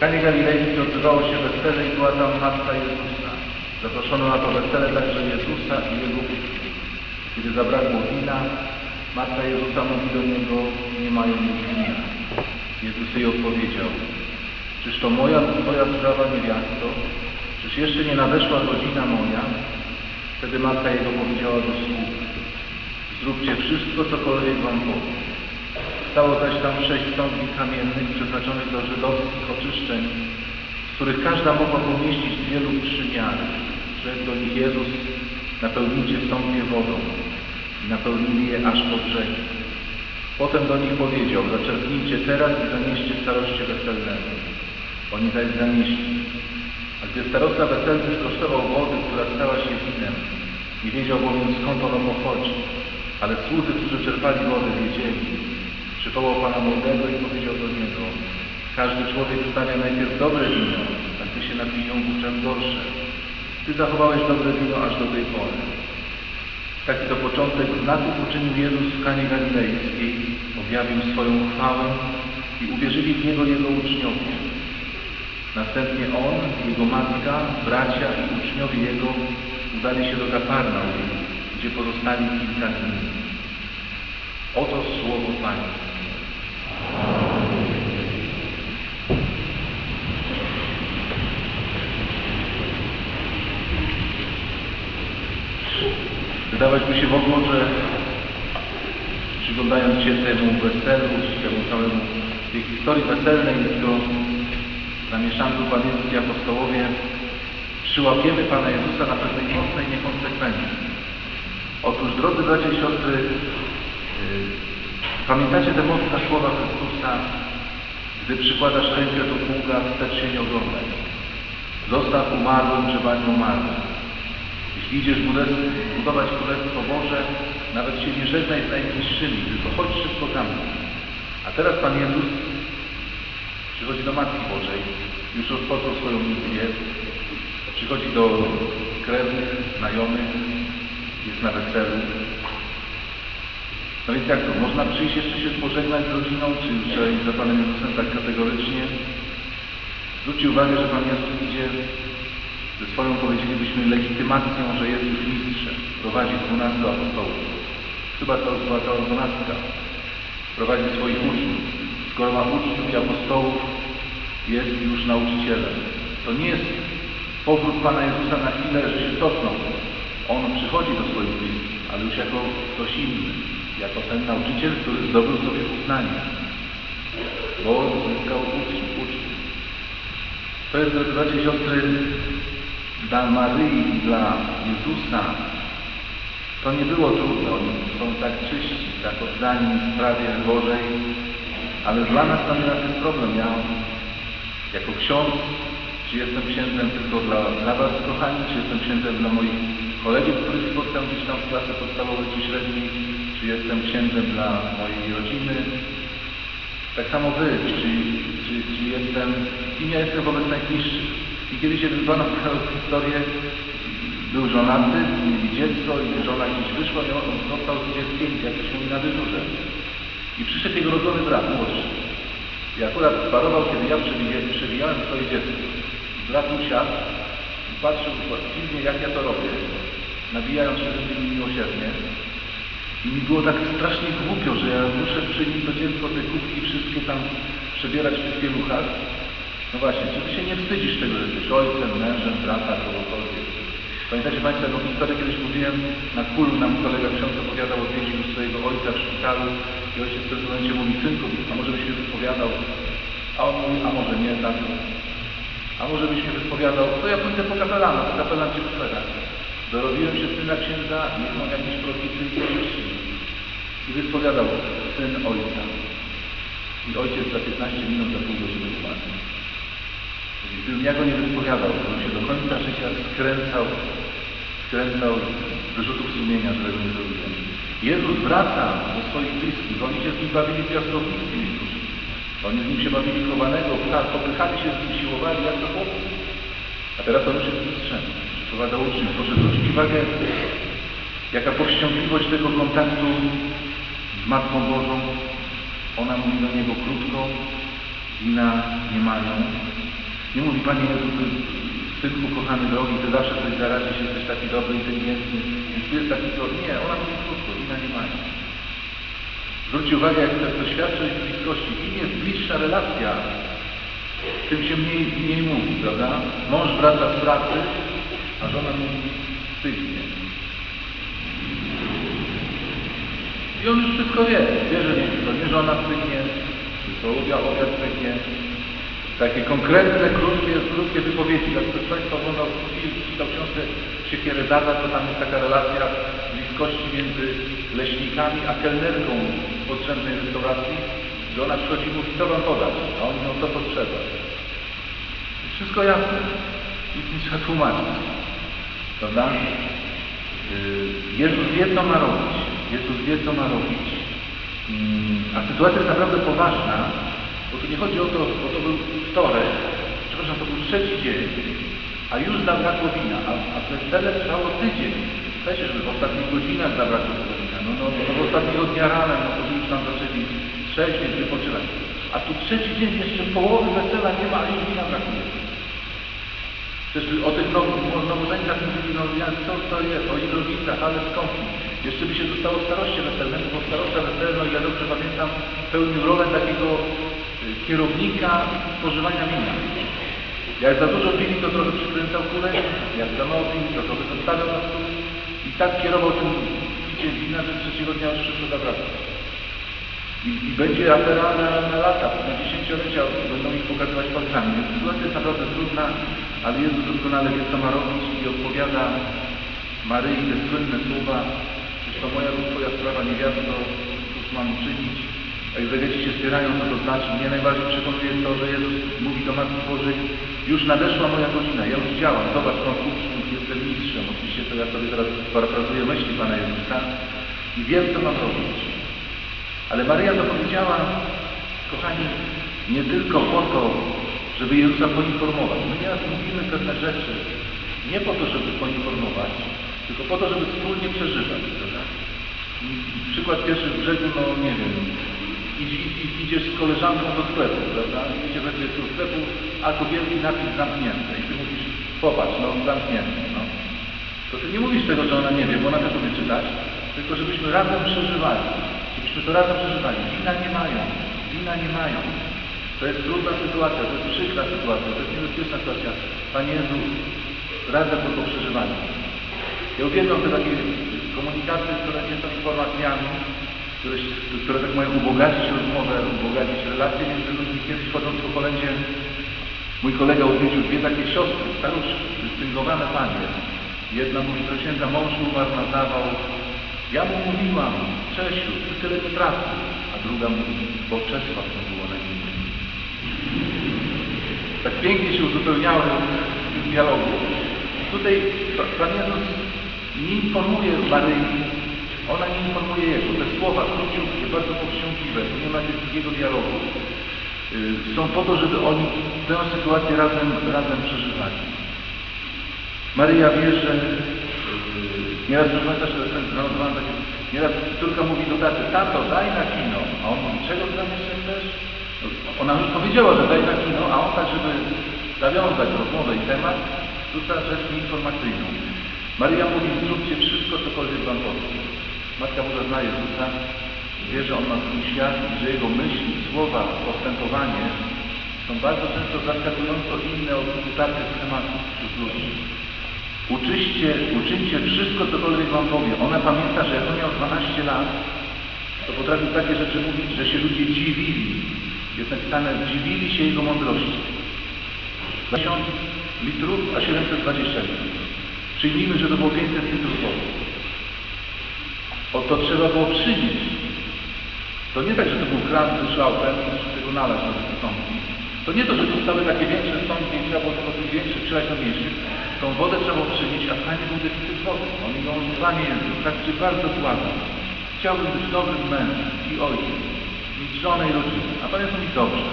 Kanie Galilejskiej odbywało się wesele i była tam matka Jezusa. Zaproszono na to wesele także Jezusa i jego uczniów. Kiedy zabrakło wina, matka Jezusa mówi do niego, nie mają już wina. Jezus jej odpowiedział, czyż to moja, twoja sprawa niewiasto? Czyż jeszcze nie nadeszła godzina moja? Wtedy matka jego powiedziała do sług, zróbcie wszystko, cokolwiek wam powiem. Stało zaś tam sześć stąpni kamiennych przeznaczonych do żydowskich oczyszczeń, z których każda mogła pomieścić dwie lub trzy miary. Rzekł do nich Jezus, napełnijcie stąpnie wodą. I napełnili je aż po brzegi. Potem do nich powiedział, zaczerpnijcie teraz i zanieście staroście weselnemu. Oni zaś zanieśli. A gdy starosta weselny skosztował wody, która stała się winem, nie wiedział bowiem skąd ono pochodzi, ale słudzy, którzy czerpali wodę, wiedzieli. Przywołał Pana młodego i powiedział do niego, każdy człowiek stawia najpierw dobre wino, a gdy się napiją, wówczas gorsze. Ty zachowałeś dobre wino aż do tej pory. Taki to początek znaków uczynił Jezus w Kanie Galilejskiej, objawił swoją chwałę i uwierzyli w Niego Jego uczniowie. Następnie On, Jego matka, bracia i uczniowie Jego udali się do Kafarnaum, gdzie pozostali kilka dni. Oto słowo Pańskie. Wydawać by się mogło, że przyglądając się temu weselu, temu całemu tej historii weselnej, tego zamieszanku Pan Jezus i apostołowie, przyłapiemy Pana Jezusa na pewnej mocnej niekonsekwencji. Otóż, drodzy bracia i siostry, yy, pamiętacie te mocne słowa Chrystusa, gdy przykładasz rękę do pługa, wstecz się nie oglądaj. Zostaw umarłym grzebanie umarłym. Idziesz budować Królestwo Boże, nawet się nie żegnaj z najbliższymi, tylko chodź szybko mną. A teraz Pan Jezus przychodzi do Matki Bożej, już rozpoczął swoją misję, przychodzi do krewnych, znajomych, jest na weselu. No więc jak to? Można przyjść jeszcze się pożegnać z rodziną, czy już za Panem Jezusem tak kategorycznie? Zwróćcie uwagę, że Pan Jezus idzie ze swoją, powiedzielibyśmy, legitymacją, że jest już mistrzem. Prowadzi dwunastu apostołów. Chyba to była cała dwunastka. Prowadzi swoich uczniów. Skoro ma uczniów i apostołów, jest już nauczycielem. To nie jest powrót Pana Jezusa na chwilę, że się cofnął. On przychodzi do swoich bliskich, ale już jako ktoś inny. Jako ten nauczyciel, który zdobył sobie uznanie. Bo zyskał uczniów, uczniów. To jest, drodzy siostry, dla Maryi i dla Jezusa to nie było trudne. Oni są tak czyści, tak oddani sprawie Bożej, ale dla nas to nieraz jest problem. Ja jako ksiądz, czy jestem księdzem tylko dla, dla Was, kochani, czy jestem księdzem dla moich kolegów, których spotkam gdzieś tam w klasy podstawowej czy średniej, czy jestem księdzem dla mojej rodziny, tak samo wy, czy, czy, czy jestem, kim ja jestem wobec najbliższych. I kiedyś jeden pan opowiadał historię, był żonaty, mieli dziecko i żona gdzieś wyszła i on został z dzieckiem, jak to się mówi, na dyżurze. I przyszedł jego rodzony brat, młodszy. I akurat parował, kiedy ja przewija- przewijałem swoje dziecko. Brat usiadł i patrzył dziwnie, jak ja to robię, nabijając się do nimi miłosiernie. I mi było tak strasznie głupio, że ja muszę przynieść to dziecko, te kubki wszystkie tam przebierać w tych pieluchach. No właśnie, czy ty się nie wstydzisz tego, że jesteś ojcem, mężem, brata, kogokolwiek? Pamiętacie Państwo, jaką historię kiedyś mówiłem, na kulu nam kolega ksiądz opowiadał, odwiedził swojego ojca w szpitalu i ojciec w pewnym momencie mówi, synku, a może byś mnie wyspowiadał? A on mówi, a może nie, tak? A może byś mnie wyspowiadał? To ja pójdę po kapelana, to kapelan cię wyspewia. Dorobiłem się syna księdza, niech mam jakieś profity i korzyści. I wyspowiadał syn ojca. I ojciec za 15 minut, za pół godziny umarł. Ja go nie wyspowiadał, bym się do końca życia skręcał, skręcał z wyrzutów sumienia, że tego nie zrobiłem. Jezus wraca do swoich bliskich. Oni się z nim bawili piaskownictwie niektórzy. Oni z nim się bawili chowanego, popychali się z nim, siłowali jak to chłopcy. A teraz on już jest mistrzem. Przyprowadza uczniów. Proszę zwrócić uwagę, jaka powściągliwość tego kontaktu z Matką Bożą, Ona mówi do niego krótko, wina nie mają. Nie mówi, Panie Jezu, Ty, Synku kochany drogi, Ty zawsze coś zaradzisz, jesteś taki dobry, inteligentny, więc Ty jest taki dobry. Nie, ona mówi krótko, wina nie mają. Zwróćcie uwagę, jak to, to świadczy o bliskości. Im jest bliższa relacja, tym się mniej, mniej mówi, prawda? Mąż wraca z pracy, a żona mówi stygnie. I on już wszystko wie. Wie, że nie, to nie żona stygnie, tylko obiad, obiad stygnie. Takie konkretne, krótkie, krótkie wypowiedzi. Jak ktoś oglądał film, czytał książkę Siekierę Dada, to tam jest taka relacja bliskości między leśnikami a kelnerką podrzędnej restauracji, że ona przychodzi i mówi, co Wam podać? A oni mówią, to potrzeba. Wszystko jasne. Nic nie trzeba tłumaczyć. Prawda? Yy, Jezus wie, co ma robić. Jezus wie, co ma robić. Mm, A sytuacja jest naprawdę poważna, bo tu nie chodzi o to, bo to był wtorek, przepraszam, to był trzeci dzień, a już zabrakło wina, a, a wesele trwało tydzień. Słuchajcie, żeby w ostatnich godzinach zabrakło wina. No, no, no w ostatniego dnia rana, no to już tam zaczęli trzeźwieć, wypoczywać. A tu trzeci dzień, jeszcze połowy wesela nie ma, a już wina brakuje. By o tych now, nowożeńcach mówili, no ja, co to jest, o ich rodzicach, ale skąpi. Jeszcze by się zostało staroście weselnemu, bo starosta weselno, ja dobrze pamiętam, pełnił rolę takiego kierownika spożywania wina. Jak za dużo pili, to trochę przykręcał kulę, jak za mało pili, to trochę zostawiał na stół. I tak kierował tym piciem wina, że trzeciego dnia już wszystko zabrakło. I, I będzie afera na, na lata, na dziesięciolecia będą ich pokazywać palcami. Więc sytuacja jest naprawdę trudna, ale Jezus doskonale wie, co ma robić i odpowiada Maryi te słynne słowa Czyż to moja lub Twoja sprawa niewiasto, cóż mam uczynić? Egzegeci się spierają, co to znaczy. Mnie najbardziej przekonuje to, że Jezus mówi do Matki Bożej już nadeszła moja godzina, ja już działam, zobacz, mam uczniów, jestem mistrzem. Oczywiście to ja sobie teraz parafrazuję myśli Pana Jezusa i wiem, co mam robić. Ale Maryja to powiedziała, kochani, nie tylko po to, żeby Jezusa poinformować. My nieraz mówimy pewne rzeczy nie po to, żeby poinformować, tylko po to, żeby wspólnie przeżywać. Prawda? Przykład pierwszy w brzegu, no nie wiem, idziesz z koleżanką do sklepu, prawda? Idziecie we dwie do sklepu, a tu wielki napis zamknięty. I ty mówisz, popatrz, no zamknięty, no. To ty nie mówisz tego, że ona nie wie, bo ona też umie czytać, tylko żebyśmy razem przeżywali. Żebyśmy to razem przeżywali. Wina nie mają. Wina nie mają. To jest trudna sytuacja, to jest przykra sytuacja, to jest niebezpieczna sytuacja. Panie Jezu, razem to przeżywali. Ja uwielbiam te takie komunikaty, które nie są informacjami, które, które tak mają ubogacić rozmowę, ubogacić relacje między ludźmi. Kiedyś chodząc po kolędzie, mój kolega odwiedził dwie takie siostry, staruszki, dystyngowane panie. Jedna mówi do księdza, mąż umarł na zawał. Ja mu mówiłam, Czesiu, ty tyle nie pracy. A druga mówi, bo Czesław to było na imię. Tak pięknie się uzupełniały w dialogu. Tutaj Pan Jezus nie informuje Maryi, ona nie informuje Jego. Te słowa króciutkie, bardzo powściągliwe, tu nie ma drugiego dialogu. Yy, są po to, żeby oni tę sytuację razem, razem przeżywali. Maryja wie, że yy, nieraz, proszę Państwa, zanotowałem takie, nieraz córka mówi do taty, tato, daj na kino. A on mówi, czego tam jeszcze chcesz? Ona już powiedziała, że daj na kino, a on tak, żeby zawiązać rozmowę i temat, rzuca rzecz informacyjną. Maryja mówi, zróbcie wszystko, cokolwiek wam powiem. Matka Boża zna Jezusa, wie, że On ma swój świat i że Jego myśli, słowa, postępowanie są bardzo często zaskakująco inne od utartych schematów wśród ludzi. Uczyście, uczyńcie wszystko, cokolwiek Wam powie. Ona pamięta, że jak on miał 12 lat, to potrafił takie rzeczy mówić, że się ludzie dziwili. Jest napisane, dziwili się Jego mądrości. 1000 litrów, a 720 litrów. Przyjmijmy, że to było 500 litrów wody. O to trzeba było przynieść. To nie tak, że to był kran z szałtem i muszę tego nalać do tych sąki. To nie to, że zostały takie większe sąki i trzeba było tylko tych większych przelać do mniejszych. Tą wodę trzeba było przynieść, a w stanie był deficyt wody. Oni mówią, Panie Jezu, tak Cię bardzo błagam. Chciałbym być dobrym mężem i ojcem, mieć żonę i rodzinę. A Pan Jezu mi dobrze.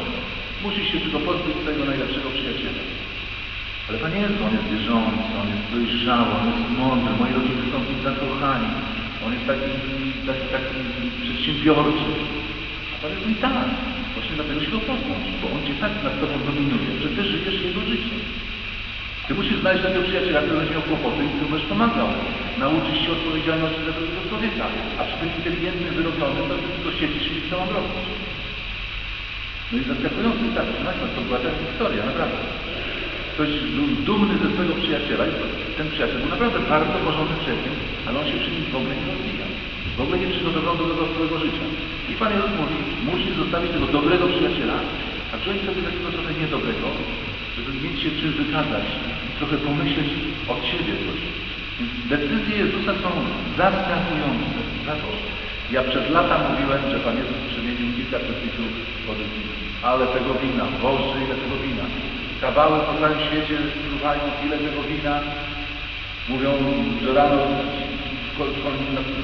Musisz się tylko pozbyć swojego najlepszego przyjaciela. Ale Panie Jezu, On jest wierzący, On jest dojrzały, On jest mądry, moi rodzice są w nim zakochani. On jest taki, taki, taki przedsiębiorczy. A Pan Jezus mówi tak, właśnie dlatego się go poznać, bo on cię tak nad tobą dominuje, że ty żyjesz jego życiem. Ty musisz znaleźć takiego przyjaciela, który będzie miał kłopoty i który będziesz pomagał. Nauczyć się odpowiedzialności za drugiego człowieka. A przy tym inteligentny, wyrobiony, to ty tylko siedzisz i co mam robić. No i zaskakujący tak, to była ta historia, naprawdę. Ktoś był dumny ze swojego przyjaciela i ten przyjaciel był naprawdę bardzo porządny przyjaciel, ale on się przy nim w ogóle nie rozwijał. W ogóle nie przygotował do dorosłego życia. I Pan Jezus mówi, musisz zostawić tego dobrego przyjaciela, a wziąć sobie takiego trochę niedobrego, żeby mieć się czym wykazać i trochę pomyśleć od siebie coś. Decyzje Jezusa są zaskakujące. Za to. Ja przez lata mówiłem, że Pan Jezus przemienił kilka przepisów wody. Ale tego wina, Boże, ile tego wina. Kawały po całym świecie spływają ile tego wina. Mówią, że rano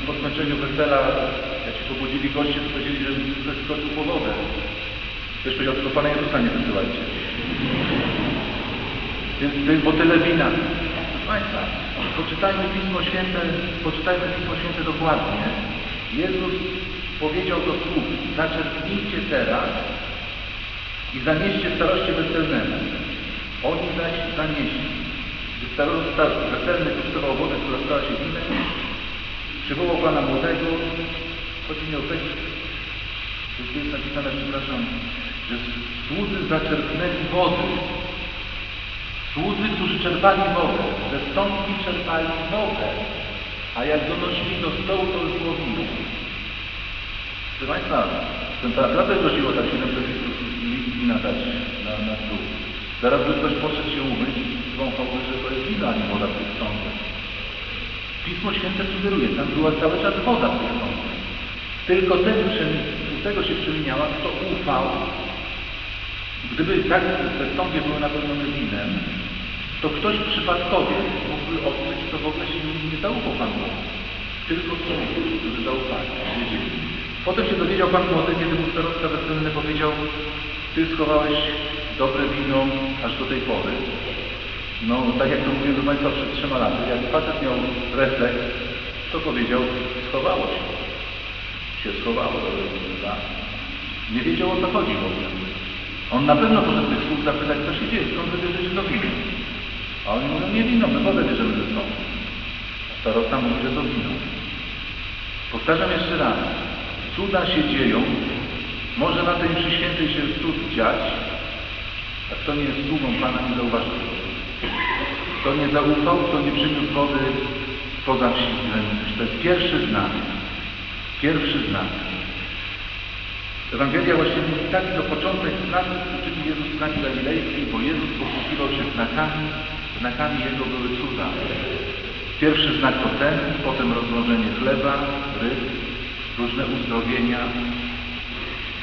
po skończeniu wesela, jak się pobudzili goście, to powiedzieli, że zeskoczył po wodę. Ktoś powiedział, tylko Pana Jezusa nie wysyłajcie. Więc, więc bo tyle wina. Proszę Państwa, poczytajmy Pismo Święte, poczytajmy Pismo Święte dokładnie. Jezus powiedział do sług, zaczerpnijcie teraz i zanieście staroście weselnemu. Oni zaś zanieśli. Gdy starosta weselny kosztował wodę, która stała się winem, przywołał Pana młodego, chodzi mi o tekst, tu jest napisane, przepraszam, że słudzy zaczerpnęli wody. Słudzy, którzy czerpali wodę, ze stąpki czerpali wodę, a jak donosili do stołu, to już było wino. Proszę Państwa, ten naprawdę groziło tak 700 litrów wina dać na, na stół. Zaraz by ktoś poszedł się umyć i wąchałby, że to jest wino, a nie woda w tych sądach. Pismo Święte sugeruje, tam była cały czas woda w tych sądach. Tylko ten, tego się przemieniała, kto ufał. Gdyby tak te sądzie były napełnione winem, to ktoś przypadkowie mógłby odkryć, kto w ogóle się nie, zaufał Panu Bogu. Tylko słudzy, którzy zaufali, wiedzieli. Potem się dowiedział Pan Młody, kiedy mu starostka weselny powiedział, Ty schowałeś dobre wino aż do tej pory. No, tak jak to mówiłem do Państwa przed trzema laty, jak facet miał refleks, to powiedział, schowało się. Się schowało tak. Nie wiedział o co chodzi w ogóle. On na pewno poszedł tych sług zapytać, co się dzieje, skąd wy bierzecie to wino. A oni mówią, nie wino, my wodę bierzemy ze sobą. Starosta mówi, że to wino. Powtarzam jeszcze raz. Cuda się dzieją. Może na tej mszy świętej się cud dziać, a kto nie jest sługą Pana, nie zauważy tego. Kto nie zaufał, kto nie przyniósł wody poza wślizgiem. To jest pierwszy znak. Pierwszy znak. Ewangelia właśnie mówi tak, to początek znaków uczynił Jezus w Kanie Galilejskiej, bo Jezus posługiwał się znakami, znakami Jego były cuda. Pierwszy znak to ten, potem rozmnożenie chleba, ryb, różne uzdrowienia,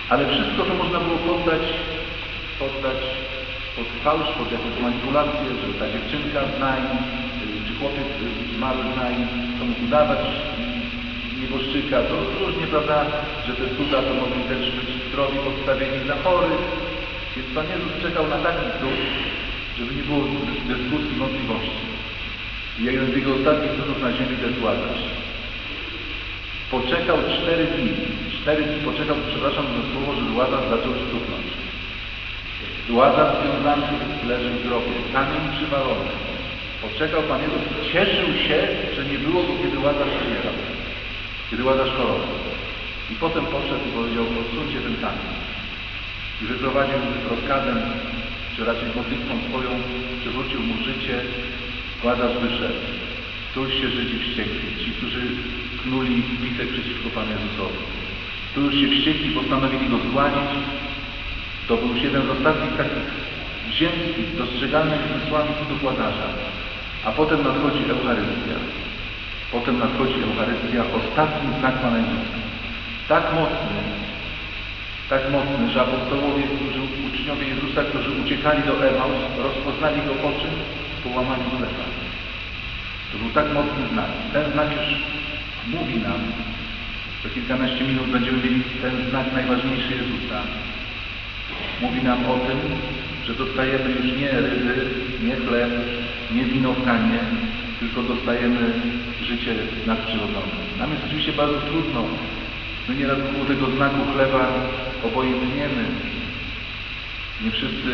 ale wszystko to można było poddać, poddać pod fałsz, pod jakąś manipulację, że ta dziewczynka znań, czy chłopiec mały znań, to mógł udawać nieboszczyka, to różnie, prawda, że te cuda to mogli też być zdrowi podstawieni za chorych, więc Pan Jezus czekał na taki cud, żeby nie było dyskusji, wątpliwości. I jeden z jego ostatnich cudów na ziemi to jest. Poczekał cztery dni. Cztery dni poczekał, przepraszam za słowo, że Łazarz zaczął sztuchnąć. Łazarz związany leży w grobie, kamień przywalony. Poczekał Pan Jezus cieszył się, że nie było go, kiedy Łazarz umierał. Kiedy Łazarz chorował. I potem poszedł i powiedział, odsuńcie ten kamień. I wyprowadził rozkazem, czy raczej modlitwą swoją, przywrócił mu życie, Łazarz wyszedł. Tu już się Żydzi wściekli, ci, którzy knuli bisek przeciwko Panu Jezusowi. Tu już się wściekli, postanowili go zgładzić. To był już jeden z ostatnich takich ziemskich, dostrzegalnych zmysłami cudów Łazarza. A potem nadchodzi Eucharystia. Potem nadchodzi Eucharystia, ostatni znak Jezusa. Tak mocny, tak mocny, że apostołowie, którzy, uczniowie Jezusa, którzy uciekali do Emaus, rozpoznali go po czym? Po łamaniu chleba. To był tak mocny znak. Ten znak już mówi nam, za kilkanaście minut będziemy mieli ten znak najważniejszy Jezusa. Mówi nam o tym, że dostajemy już nie ryby, nie chleb, nie wino w kanie, tylko dostajemy życie nadprzyrodzone. Nam jest oczywiście bardzo trudno My nieraz wokół tego znaku chleba obojętniemy. Nie wszyscy,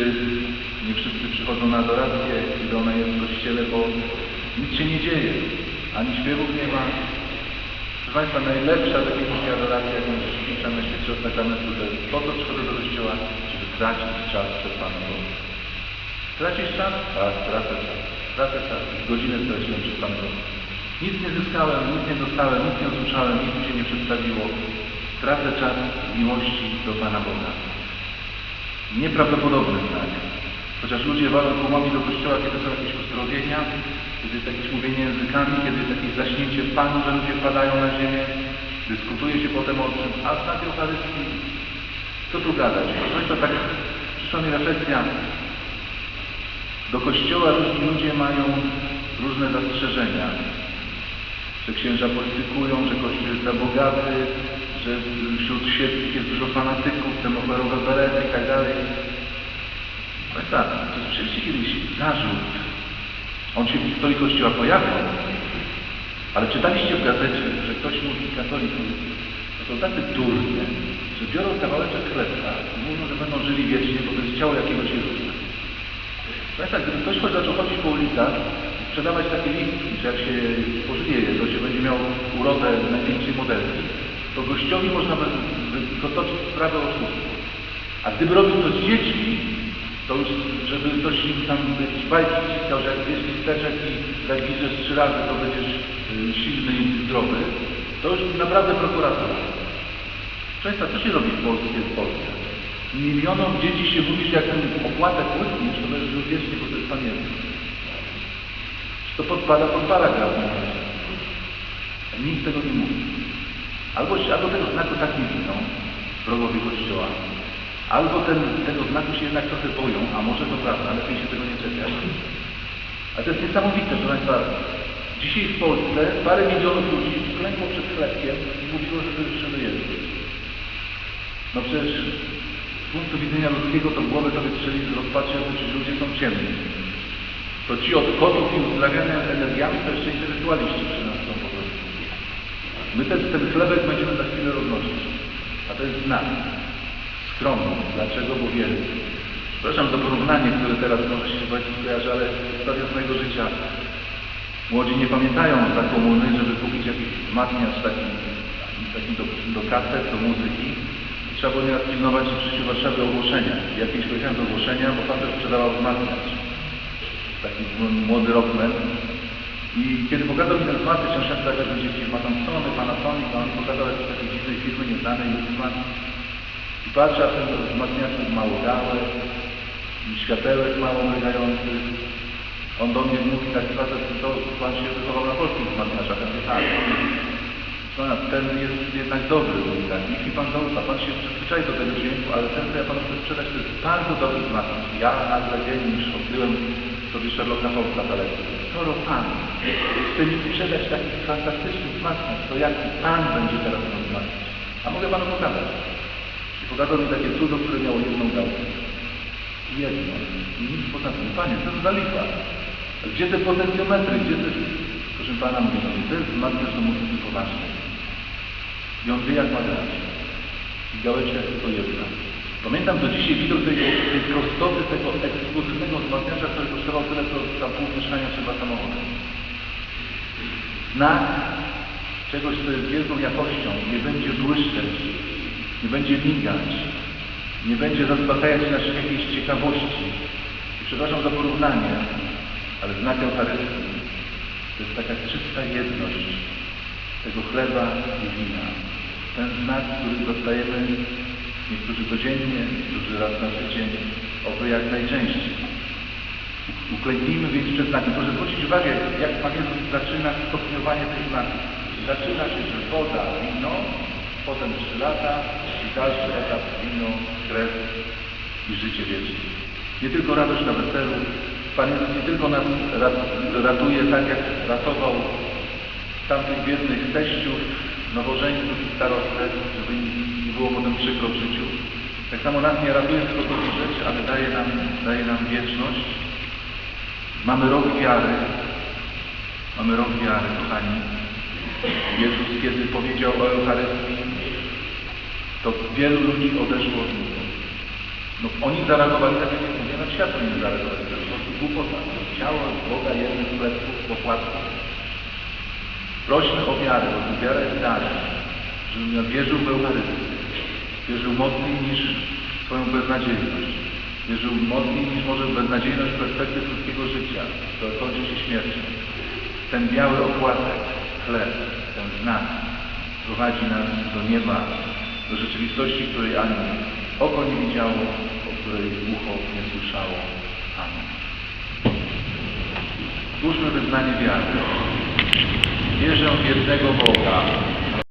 nie wszyscy przychodzą na adorację, kiedy ona jest w kościele, bo nic się nie dzieje. Ani śpiewów nie ma. Proszę Państwa, najlepsza definicja adoracji, jaką ćwiczę na świecie sakramentu, to jest po to przychodzę do kościoła, tracić czas przed Panem Bogiem. Tracisz czas? Tak, tracę czas. Tracę czas. Godzinę straciłem przed Panem Bogiem. Nic nie zyskałem, nic nie dostałem, nic nie usłyszałem, nic mi się nie przedstawiło. Tracę czas miłości do Pana Boga. Nieprawdopodobny znak. Chociaż ludzie walą tłumami do kościoła, kiedy są jakieś uzdrowienia, kiedy jest jakieś mówienie językami, kiedy jest jakieś zaśnięcie w Panu, że ludzie padają na ziemię, dyskutuje się potem o czym, a znak Eucharystii, co tu gadać? Państwa, tak przyszła mi refleksja. Do kościoła różni ludzie mają różne zastrzeżenia. Że księża politykują, że kościół jest za bogaty, że wśród świeckich jest dużo fanatyków, temoferowe berety i tak dalej. Państwa, to słyszeliście kiedyś zarzut. On się w historii Kościoła pojawił, ale czytaliście w gazecie, że ktoś mówi katolikom, to tacy durnie, że biorą kawałeczek chlebka i mówią, że będą żyli wiecznie, bo to jest ciało jakiegoś Jezusa. Państwa, gdyby ktoś choć zaczął chodzić po ulicach i sprzedawać takie listki, że jak się pożyje je, to się będzie miał urodę największej modelki, to gościowi można by by toczyć sprawę o oszustwo. A gdyby robił to z dziećmi, to już, żeby ktoś im tam jakieś bajki ściskał, że jak wiesz listeczek i jak trzy razy, to będziesz y, silny i zdrowy, to już naprawdę prokuratura. Państwa, co się robi w Polsce w Polsce? Milionom dzieci się mówi, że jak ten opłatek łykniesz, to będziesz żył wiecznie, to jest Pan Jezus. To podpada pod paragraf. Nikt tego nie mówi. Albo, albo tego znaku tak nie widzą, wrogowie Kościoła, albo ten, tego znaku się jednak trochę boją, a może to prawda, lepiej się tego nie czepiać. A to jest niesamowite, proszę Państwa. Dzisiaj w Polsce parę milionów ludzi klękło przed chlebkiem i mówiło, że to jest. No przecież z punktu widzenia ludzkiego to w głowę sobie strzeli z rozpaczy, że ludzie są ciemni. To ci od kotów i uzdrawiania energiami to jeszcze intelektualiści przy nas są po prostu. My ten, ten chlebek będziemy za chwilę roznosić. A to jest znak. Skromny. Dlaczego? Bo wierzy. Przepraszam za porównanie, które teraz może się nie skojarzy, ale z mojego życia. Młodzi nie pamiętają za komuny, żeby kupić jakiś wzmacniacz taki, taki do, do kaset, do muzyki. Trzeba było nieraz pilnować w życiu Warszawy ogłoszenia. Ja kiedyś do ogłoszenia, bo facet sprzedawał wzmacniacz. Taki młody rockman. I kiedy pokazał mi ten wzmacniacz, on szedł tak, że będzie firma tam Sony, Panasonic, a on pokazał jakieś takiej dziwnej firmy, nieznanej, Lutzman. I patrzę, a ten wzmacniacz jest mało gały, światełek mało mrygający. On do mnie mówi, taki facet, to pan się wychował na polskich wzmacniaczach. Ja mówię, tak. Pana, ten jest jednak dobry, mówi tak. Niech mi pan zaufa, pan się przyzwyczai do tego dźwięku, ale ten, co ja panu chcę sprzedać, to jest bardzo dobry wzmacniacz. Ja nagle dzień już odkryłem sobie Sherlocka Holmesa lekcji. Skoro pan chce mi sprzedać taki fantastyczny wzmacniacz, to jaki pan będzie teraz miał wzmacniać? A mogę panu pokazać. I pokazał mi takie cudo, które miało jedną gałkę. Jedno. Nic poza tym. Panie, co to za lipa? Gdzie te potencjometry? Gdzie te... Proszę pana, mówię, to jest wzmacniacz do muzyki poważnej. I on wie, jak ma grać. I gałeczka tylko jedna. Pamiętam do dzisiaj widok tej, tej prostoty, tego ekskluzywnego wzmacniacza, który kosztował tyle, co tam pół mieszkania trzeba samochodem. Znak czegoś, co jest wielką jakością, nie będzie błyszczeć, nie będzie migać, nie będzie zaspokajać naszych jakiejś ciekawości. I przepraszam za porównanie, ale znak Eucharystii to jest taka czysta jedność tego chleba i wina. Ten znak, który dostajemy niektórzy codziennie, niektórzy raz na tydzień, oby jak najczęściej. Uklęknijmy więc przed znakiem. Proszę zwrócić uwagę, jak Pan Jezus zaczyna stopniowanie tych znaków. Zaczyna się, że woda, wino, potem trzy lata i dalszy etap wino, krew i życie wieczne. Nie tylko radość na weselu. Pan Jezus nie tylko nas ratuje tak, jak ratował tamtych biednych teściów, nowożeńców i starostek, żeby nie było potem przykro w życiu. Tak samo nas nie ratuje tylko to widzieć, ale daje nam, daje nam wieczność. Mamy rok wiary. Mamy rok wiary, kochani. Jezus, kiedy powiedział o Eucharystii, to wielu ludzi odeszło od Niego. No oni zareagowali tak, jak mówię, na świat nie zareagowali. To po prostu głupota. Ciało Boga jednym z pleców po płatku. Prośmy o wiarę, bo wiara jest darem. Żebym ja wierzył w Eucharystię. Wierzył mocniej niż swoją beznadziejność. Wierzył mocniej niż może beznadziejność perspektyw ludzkiego życia, które kończy się śmiercią. Ten biały opłatek, chleb, ten znak prowadzi nas do nieba, do rzeczywistości, której ani oko nie widziało, o której ucho nie słyszało. Amen. Złóżmy wyznanie wiary. Wierzę w jednego Boga,